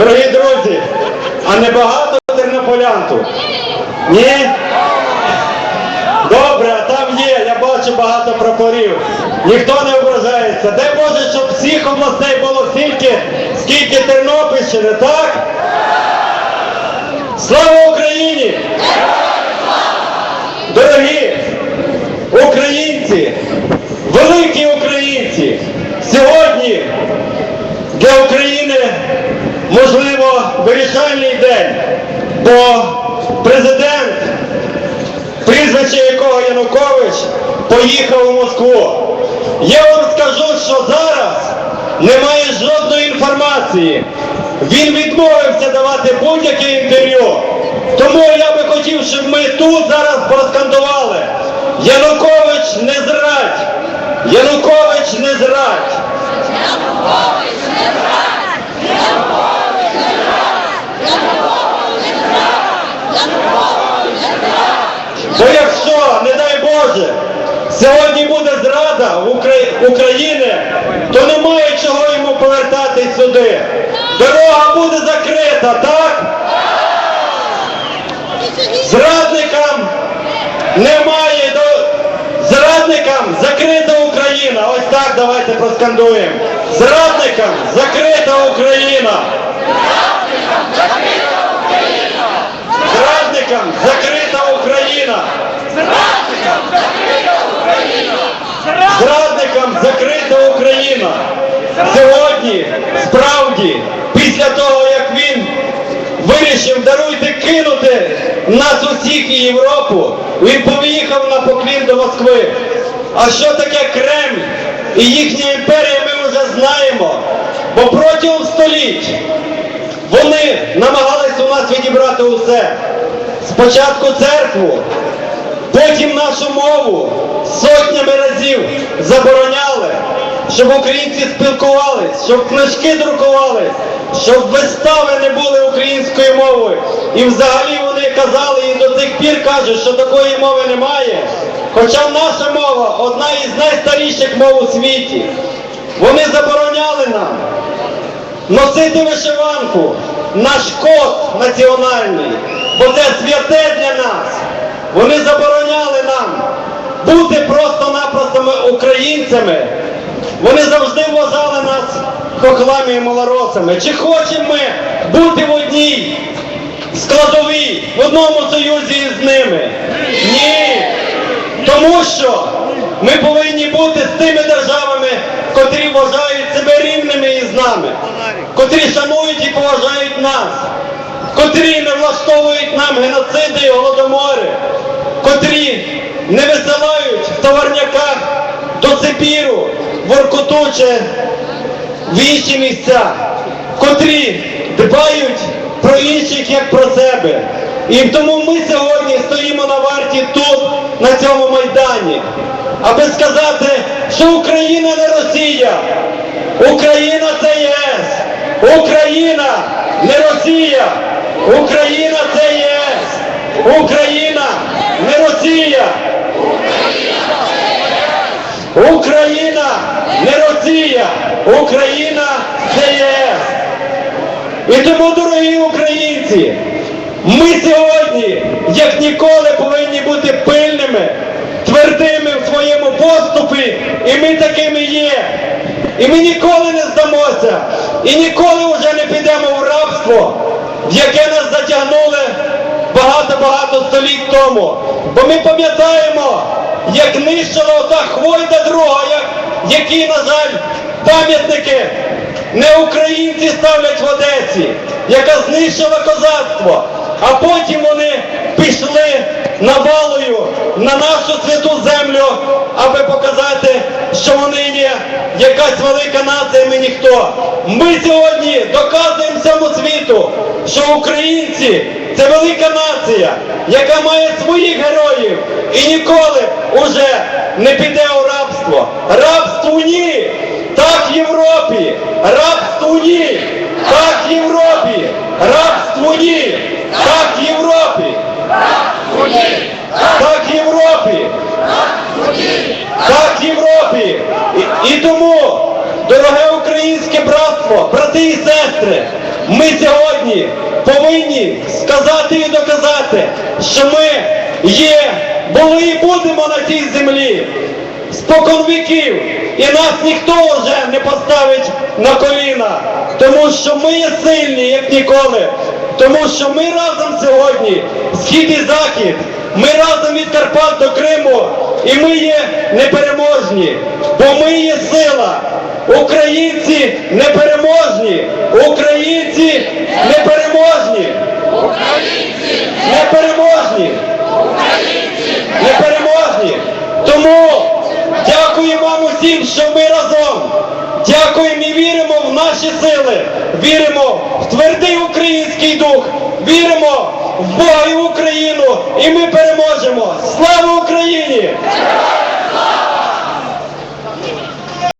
Дорогі друзі, а не багато тернополян? Ні? Добре, там є, я бачу багато прапорів. Ніхто не ображається. Дай Боже, щоб всіх областей було стільки, скільки Тернопільщини, так? Слава Україні! Дорогі українці, великі українці, сьогодні для України можливо вирішальний день, бо президент, прізвище якого Янукович, поїхав у Москву. Я вам скажу, що зараз немає жодної інформації. Він відмовився давати будь-яке інтерв'ю. Тому я би хотів, щоб ми тут зараз проскандували. Янукович не зрадь! Янукович не зрадь! Бо якщо, не дай Боже, сьогодні буде зрада Укра- України, то немає чого йому повертатись сюди. Дорога буде закрита, так? Зрадникам немає до зрадникам закрита Україна. Ось так давайте проскандуємо. Зрадникам закрита Україна. Зрадникам закрита Україна. Зрадникам закрита Україна. Сьогодні, справді, після того, як він вирішив, даруйте, кинути нас усіх і Європу, він поїхав на поклін до Москви. А що таке Кремль і їхня імперія, ми вже знаємо. Бо протягом століть вони намагались у нас відібрати усе. Спочатку церкву, потім нашу мову сотнями разів забороняли, щоб українці спілкувались, щоб книжки друкувались, щоб вистави не були українською мовою. І взагалі вони казали і до тих пір кажуть, що такої мови немає. Хоча наша мова одна із найстаріших мов у світі. Вони забороняли нам носити вишиванку, наш код національний, бо це святе для нас. Вони забороняли нам бути просто-напросто українцями. Вони завжди вважали нас хохлами і малоросами. Чи хочемо ми бути в одній складовій, в одному союзі із ними? Ні. Тому що ми повинні бути з тими державами, котрі вважають себе рівними із нами, котрі шанують і поважають нас, котрі не влаштовують нам геноциди і голодомори, котрі не висилають в товарняках до Сибіру, в Оркуту в місця, котрі дбають про інших як про себе. І тому ми сьогодні стоїмо на варті тут, на цьому майдані, аби сказати, що Україна не Росія, Україна це ЄС, Україна не Росія, Україна це ЄС. Україна не Росія, Україна це ЄС. І тому, дорогі українці, ми сьогодні, як ніколи, повинні бути пильними, твердими в своєму поступі, і ми такими є. І ми ніколи не здамося, і ніколи вже не підемо в рабство, в яке нас затягнули багато-багато століть тому. Бо ми пам'ятаємо, як нищила ота хвойда друга, як, які, на жаль, пам'ятники не українці ставлять в Одесі, яка знищила козацтво, а потім вони пішли навалою на нашу святу землю, аби показати, що вони є якась велика нація, ми ніхто. Ми сьогодні доказуємо всьому світу, що українці це велика нація, яка має своїх героїв і ніколи уже не піде у рабство. Рабству ні! Так в Європі! Рабству ні! Так Європі! Рабству ні! Так Європі! Так Європі! Так Європі! І, і тому, дороге українське братство, брати і сестри, Ми сьогодні повинні сказати і доказати, що ми є, були і будемо на цій землі спокон віків, і нас ніхто вже не поставить на коліна, тому що ми є сильні, як ніколи, тому що ми разом сьогодні, схід і захід, ми разом від Карпат до Криму, і ми є непереможні, бо ми є сила. Українці непереможні, українці непереможні, непереможні, непереможні. Тому дякую вам усім, що ми разом. Дякуємо і віримо в наші сили, віримо в твердий український дух, віримо в Бога і в Україну, і ми переможемо. Слава Україні!